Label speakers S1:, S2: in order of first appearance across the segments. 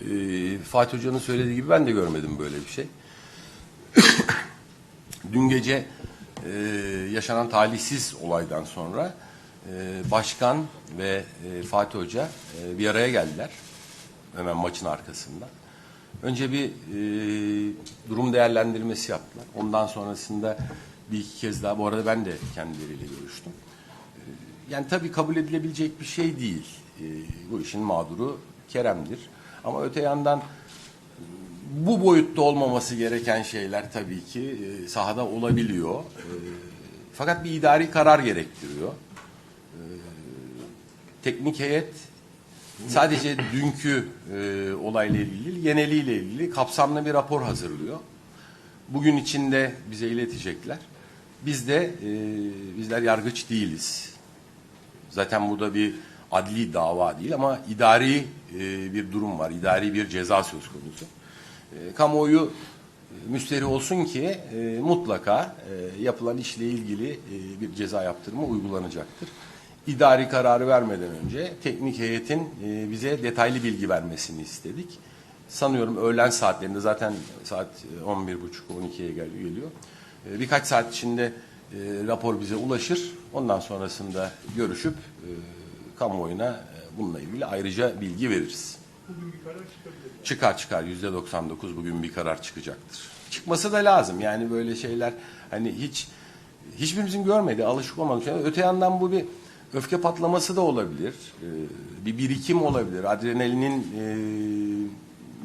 S1: Ee, Fatih Hoca'nın söylediği gibi ben de görmedim böyle bir şey. Dün gece e, yaşanan talihsiz olaydan sonra e, başkan ve e, Fatih Hoca e, bir araya geldiler. Hemen maçın arkasında. Önce bir e, durum değerlendirmesi yaptılar. Ondan sonrasında bir iki kez daha, bu arada ben de kendileriyle görüştüm. E, yani tabii kabul edilebilecek bir şey değil. E, bu işin mağduru Kerem'dir. Ama öte yandan bu boyutta olmaması gereken şeyler tabii ki e, sahada olabiliyor. E, fakat bir idari karar gerektiriyor. E, teknik heyet sadece dünkü e, olayla ilgili, geneliyle ilgili kapsamlı bir rapor hazırlıyor. Bugün içinde bize iletecekler. Biz de bizler yargıç değiliz. Zaten burada bir adli dava değil ama idari e, bir durum var. idari bir ceza söz konusu. E, kamuoyu e, müsteri olsun ki e, mutlaka e, yapılan işle ilgili e, bir ceza yaptırımı uygulanacaktır. İdari kararı vermeden önce teknik heyetin e, bize detaylı bilgi vermesini istedik. Sanıyorum öğlen saatlerinde zaten saat e, 11.30-12'ye gel- geliyor. E, birkaç saat içinde e, rapor bize ulaşır. Ondan sonrasında görüşüp e, kamuoyuna e, bununla ilgili ayrıca bilgi veririz.
S2: Bugün bir karar çıkabilir.
S1: Çıkar çıkar yüzde 99 bugün bir karar çıkacaktır. Çıkması da lazım yani böyle şeyler hani hiç hiçbirimizin görmediği alışık olmadığı şeyler. Öte yandan bu bir öfke patlaması da olabilir. Ee, bir birikim olabilir. Adrenalinin e,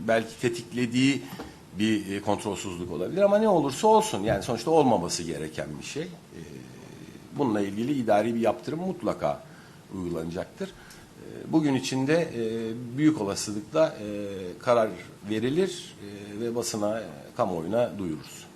S1: belki tetiklediği bir e, kontrolsüzlük olabilir ama ne olursa olsun yani sonuçta olmaması gereken bir şey. Ee, bununla ilgili idari bir yaptırım mutlaka uygulanacaktır. Ee, Bugün içinde e, büyük olasılıkla e, karar verilir e, ve basına, kamuoyuna duyururuz.